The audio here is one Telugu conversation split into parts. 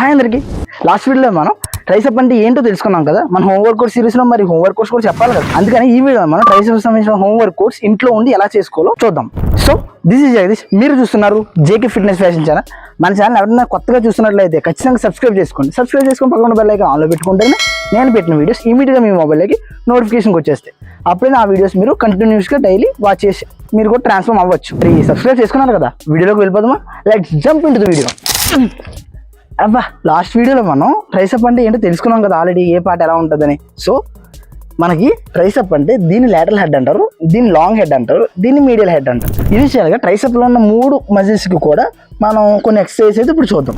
హాయ్ అందరికి. లాస్ట్ వీడియోలో మనం ట్రైసప్ అంటే ఏంటో తెలుసుకున్నాం కదా? మన హోంవర్క్ కోర్స్ సిరీస్లో మరి హోంవర్క్ కోర్స్ కూడా చెప్పాలి కదా? అందుకని ఈ వీడియో మనం ట్రైసప్ సంబంధించిన హోంవర్క్ కోర్స్ ఇంట్లో ఉండి ఎలా చేసుకోవాలో చూద్దాం. సో దిస్ ఇస్ జగదీష్ మీరు చూస్తున్నారు జేకే ఫిట్నెస్ ఫ్యాషన్ ఛానల్ మన ఛానల్ ఎవరైనా కొత్తగా చూస్తున్నట్లయితే ఖచ్చితంగా సబ్స్క్రైబ్ చేసుకోండి. సబ్స్క్రైబ్ చేసుకొని పక్కన బెల్ ఐకాన్ ఆన్లో పెట్టుకుంటేనే నేను పెట్టిన వీడియోస్ ఇమీడియట్గా మీ మొబైల్కి నోటిఫికేషన్కి వచ్చేస్తాయి అప్పుడే ఆ వీడియోస్ మీరు కంటిన్యూస్గా డైలీ వాచ్ చేసి మీరు కూడా ట్రాన్స్ఫార్మ్ అవ్వచ్చు. మరి సబ్స్క్రైబ్ చేసుకున్నారు కదా? వీడియోలోకి వెళ్ళిపోదామా? లెట్స్ జంప్ ఇంటు వీడియో అబ్బా లాస్ట్ వీడియోలో మనం ట్రైసప్ అంటే ఏంటో తెలుసుకున్నాం కదా ఆల్రెడీ ఏ పాట ఎలా ఉంటుందని. సో మనకి ట్రైసప్ అంటే దీన్ని లేటరల్ హెడ్ అంటారు దీన్ని లాంగ్ హెడ్ అంటారు దీన్ని మీడియల్ హెడ్ అంటారు. ఇనిషియల్గా ట్రైసప్లో ఉన్న మూడు మజిల్స్కి కూడా మనం కొన్ని ఎక్సర్సైజ్ అయితే ఇప్పుడు చూద్దాం.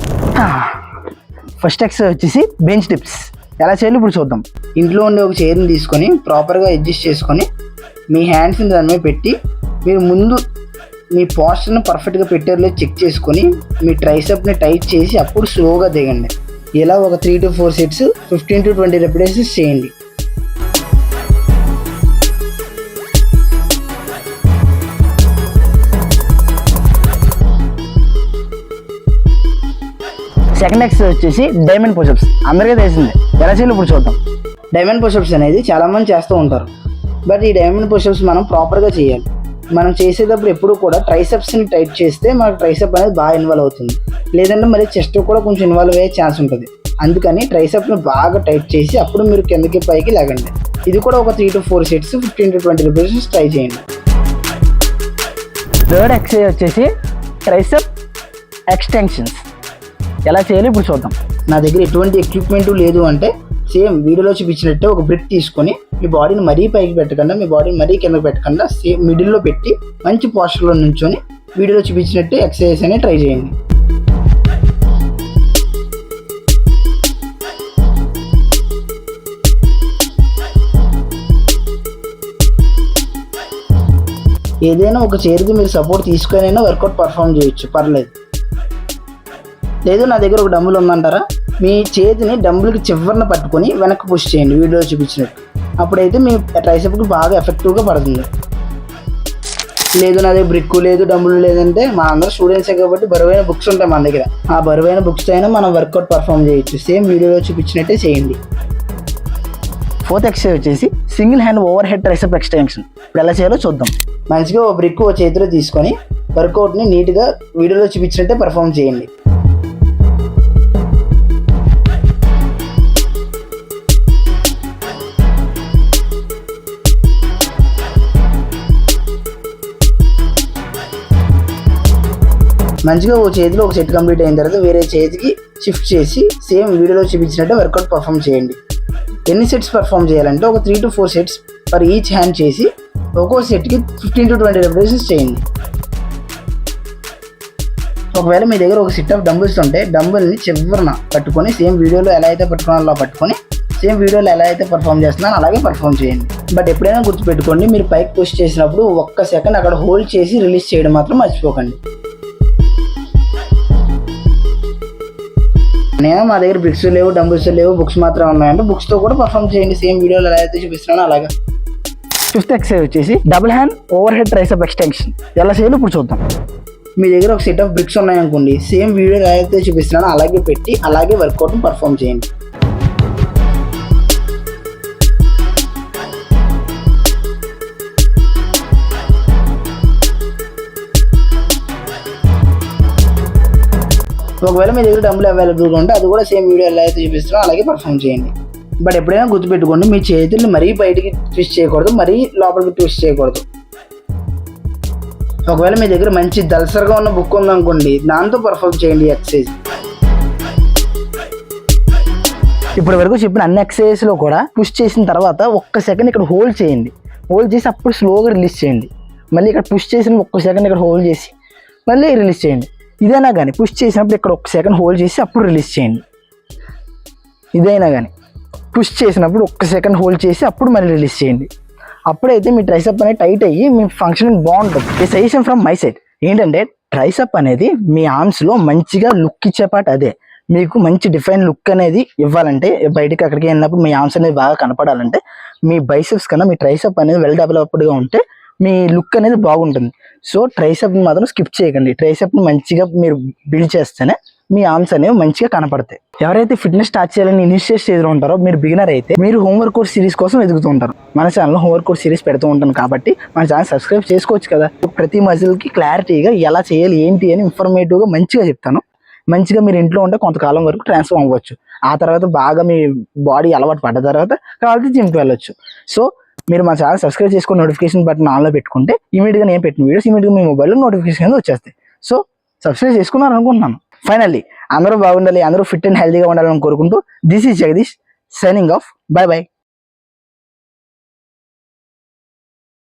ఫస్ట్ ఎక్సర్సైజ్ వచ్చేసి బెంచ్ టిప్స్ ఎలా చేయాలి ఇప్పుడు చూద్దాం. ఇంట్లో ఉండే ఒక చైర్ని తీసుకొని ప్రాపర్గా అడ్జస్ట్ చేసుకొని మీ హ్యాండ్స్ని దాని మీద పెట్టి మీరు ముందు మీ పోస్టర్ని పర్ఫెక్ట్గా పెట్టారో చెక్ చేసుకొని మీ ట్రైసప్ని టైట్ చేసి అప్పుడు స్లోగా దిగండి. ఇలా ఒక three to four sets fifteen to twenty repetitions చేయండి. సెకండ్ ఎక్సర్సైజ్ వచ్చేసి డైమండ్ పుషప్స్ అందరికీ తెలిసిందే. ఎలా చేయాలి ఇప్పుడు చూద్దాం. డైమండ్ పుషప్స్ అనేది చాలామంది చేస్తూ ఉంటారు. బట్ ఈ డైమండ్ పుషప్స్ మనం ప్రాపర్గా చేయాలి. మనం చేసేటప్పుడు ఎప్పుడు కూడా ట్రైసెప్స్ని టైట్ చేస్తే మనకు ట్రైసెప్ అనేది బాగా ఇన్వాల్వ్ అవుతుంది. లేదంటే మరి చెస్ట్ కూడా కొంచెం ఇన్వాల్వ్ అయ్యే ఛాన్స్ ఉంటుంది. అందుకని ట్రైసెప్ని బాగా టైట్ చేసి అప్పుడు మీరు కిందకి పైకి లేగండి. ఇది కూడా ఒక three to four sets fifteen to twenty rupees try చేయండి. థర్డ్ ఎక్సర్సైజ్ వచ్చేసి ట్రైసెప్ ఎక్స్టెన్షన్స్ ఎలా చేయాలి ఇప్పుడు చూద్దాం. నా దగ్గర ఎటువంటి ఎక్విప్మెంట్ లేదు అంటే సేమ్ వీడియోలో చూపించినట్టే ఒక బ్రిక్ తీసుకొని మీ బాడీని మరీ పైకి పెట్టకుండా మీ బాడీని మరీ కిందకి పెట్టకుండా సేమ్ మిడిల్లో పెట్టి మంచి పోస్టర్లో నుంచొని వీడియోలో చూపించినట్టే ఎక్సర్సైజ్ అనేది ట్రై చేయండి. ఏదైనా ఒక చైర్కి మీరు సపోర్ట్ తీసుకొనైనా వర్కౌట్ పర్ఫామ్ చేయొచ్చు పర్లేదు. లేదు నా దగ్గర ఒక డంబుల్ ఉందంటారా? మీ చేతిని డంబుల్కి చివరిన పట్టుకొని వెనక్కి పుష్ చేయండి వీడియోలో చూపించినట్టు. అప్పుడైతే మీ ట్రైసెప్కి బాగా ఎఫెక్టివ్గా పడుతుంది. లేదు నా దగ్గర బ్రిక్ లేదు డంబుల్ లేదంటే మా అందరూ స్టూడెంట్సే కాబట్టి బరువైన బుక్స్ ఉంటాయి మన దగ్గర. ఆ బరువైన బుక్స్ అయినా మనం వర్కౌట్ పర్ఫామ్ చేయొచ్చు. సేమ్ వీడియోలో చూపించినట్టే చేయండి. ఫోర్త్ ఎక్సర్సైజ్ వచ్చేసి single hand over head tricep extension ఇప్పుడు ఎలా చేయాలో చూద్దాం. మంచిగా ఓ బ్రిక్ ఓ చేతిలో తీసుకొని వర్కౌట్ని నీట్గా వీడియోలో చూపించినట్టే పర్ఫామ్ చేయండి. మంచిగా ఓ చేతిలో ఒక సెట్ కంప్లీట్ అయిన తర్వాత వేరే చేతికి షిఫ్ట్ చేసి సేమ్ వీడియోలో చూపించినట్టు వర్కౌట్ పర్ఫామ్ చేయండి. ఎన్ని సెట్స్ పర్ఫామ్ చేయాలంటే ఒక three to four sets per each hand చేసి ఒక్కో సెట్కి ఫిఫ్టీన్ టు ట్వంటీ రెపిటేషన్స్ చేయండి. ఒకవేళ మీ దగ్గర ఒక సెట్ ఆఫ్ డంబుల్స్ ఉంటే డంబుల్ని చివరిన పట్టుకొని సేమ్ వీడియోలో ఎలా అయితే పట్టుకున్నారో పట్టుకొని సేమ్ వీడియోలో ఎలా అయితే పర్ఫామ్ చేస్తున్నారో అలాగే పర్ఫామ్ చేయండి. బట్ ఎప్పుడైనా గుర్తుపెట్టుకోండి మీరు పైకి పుష్ చేసినప్పుడు ఒక్క సెకండ్ అక్కడ హోల్డ్ చేసి రిలీజ్ చేయడం మాత్రం మర్చిపోకండి. నేను మా దగ్గర బ్రిక్స్ లేవు డంబుల్స్ లేవు బుక్స్ మాత్రం ఉన్నాయంటే. బుక్స్తో కూడా పర్ఫామ్ చేయండి. సేమ్ వీడియోలో ఎలా అయితే చూపిస్తున్నానో అలాగా. ఫిఫ్త్ ఎక్సర్సైజ్ వచ్చేసి double hand over head tricep extension ఎలా చేయాలి ఇప్పుడు చూద్దాం. మీ దగ్గర ఒక సెట్ ఆఫ్ బ్రిక్స్ ఉన్నాయనుకోండి సేమ్ వీడియో ఎలా అయితే చూపిస్తున్నానో అలాగే పెట్టి అలాగే వర్కౌట్ పర్ఫామ్ చేయండి. ఒకవేళ మీ దగ్గర డబ్బులు అవైలబుల్గా ఉంటే అది కూడా సేమ్ వీడియో ఎలా అయితే చూపిస్తున్నారో అలాగే పర్ఫామ్ చేయండి. బట్ ఎప్పుడైనా గుర్తుపెట్టుకోండి మీ చేతులు మరీ బయటికి ట్విస్ట్ చేయకూడదు మరీ లోపలికి ట్విస్ట్ చేయకూడదు. ఒకవేళ మీ దగ్గర మంచి దల్సర్గా ఉన్న బుక్ ఉందనుకోండి దాంతో పర్ఫామ్ చేయండి ఎక్సర్సైజ్ ఇప్పటి వరకు చెప్పిన అన్ని ఎక్సర్సైజ్లో కూడా పుష్ చేసిన తర్వాత ఒక్క సెకండ్ ఇక్కడ హోల్డ్ చేయండి. హోల్డ్ చేసి అప్పుడు స్లోగా రిలీజ్ చేయండి. మళ్ళీ ఇక్కడ పుష్ చేసిన ఒక్క సెకండ్ ఇక్కడ హోల్డ్ చేసి మళ్ళీ రిలీజ్ చేయండి. ఇదైనా కానీ పుష్ చేసినప్పుడు ఇక్కడ ఒక సెకండ్ హోల్డ్ చేసి అప్పుడు రిలీజ్ చేయండి. ఇదైనా కానీ పుష్ చేసినప్పుడు ఒక్క సెకండ్ హోల్డ్ చేసి అప్పుడు మళ్ళీ రిలీజ్ చేయండి. అప్పుడైతే మీ ట్రైసప్ అనేది టైట్ అయ్యి మీ ఫంక్షనింగ్ బాగుంటుంది. ఈ సజెషన్ ఫ్రమ్ మై సైడ్ ఏంటంటే ట్రైసప్ అనేది మీ ఆర్మ్స్లో మంచిగా లుక్ ఇచ్చే పాట అదే. మీకు మంచి డిఫైన్ లుక్ అనేది ఇవ్వాలంటే బయటకి అక్కడికి వెళ్ళినప్పుడు మీ ఆర్మ్స్ అనేది బాగా కనపడాలంటే మీ బైసెప్స్ కన్నా మీ ట్రైసప్ అనేది వెల్ డెవలప్డ్గా ఉంటే మీ లుక్ అనేది బాగుంటుంది. సో ట్రైసెప్ని మాత్రం స్కిప్ చేయకండి. ట్రైసెప్ని మంచిగా మీరు బిల్డ్ చేస్తేనే మీ ఆర్మ్స్ అనేవి మంచిగా కనపడతాయి. ఎవరైతే ఫిట్నెస్ స్టార్ట్ చేయాలని ఇనిషియేట్ స్టేజ్లో ఉంటారో మీరు బిగినర్ అయితే మీరు హోంవర్క్ కోర్స్ సిరీస్ కోసం ఎదుగుతూ ఉంటారు. మన ఛానల్లో హోంవర్క్ కోర్స్ సిరీస్ పెడుతూ ఉంటాను కాబట్టి మన ఛానల్ సబ్స్క్రైబ్ చేసుకోవచ్చు కదా. ప్రతి మజిల్కి క్లారిటీగా ఎలా చేయాలి ఏంటి అని ఇన్ఫర్మేటివ్గా మంచిగా చెప్తాను. మంచిగా మీరు ఇంట్లో ఉంటే కొంతకాలం వరకు ట్రాన్స్ఫార్మ్ అవ్వచ్చు. ఆ తర్వాత బాగా మీ బాడీ అలవాటు పడ్డ తర్వాత కాబట్టి జిమ్కి వెళ్ళొచ్చు. సో మీరు మా ఛానల్ సబ్స్క్రైబ్ చేసుకుని నోటిఫికేషన్ బటన్ ఆన్లో పెట్టుకుంటే ఇమీడియట్గా నేను పెట్టిన వీడియోస్ ఇమీడియట్గా మీ మొబైల్లో నోటిఫికేషన్ వచ్చేస్తాయి. సో సబ్స్క్రైబ్ చేసుకున్నారు అనుకుంటున్నాను. ఫైనల్లీ అందరూ బాగుండాలి అందరూ ఫిట్ అండ్ హెల్తీగా ఉండాలని కోరుకుంటూ this is Jagadish signing off bye bye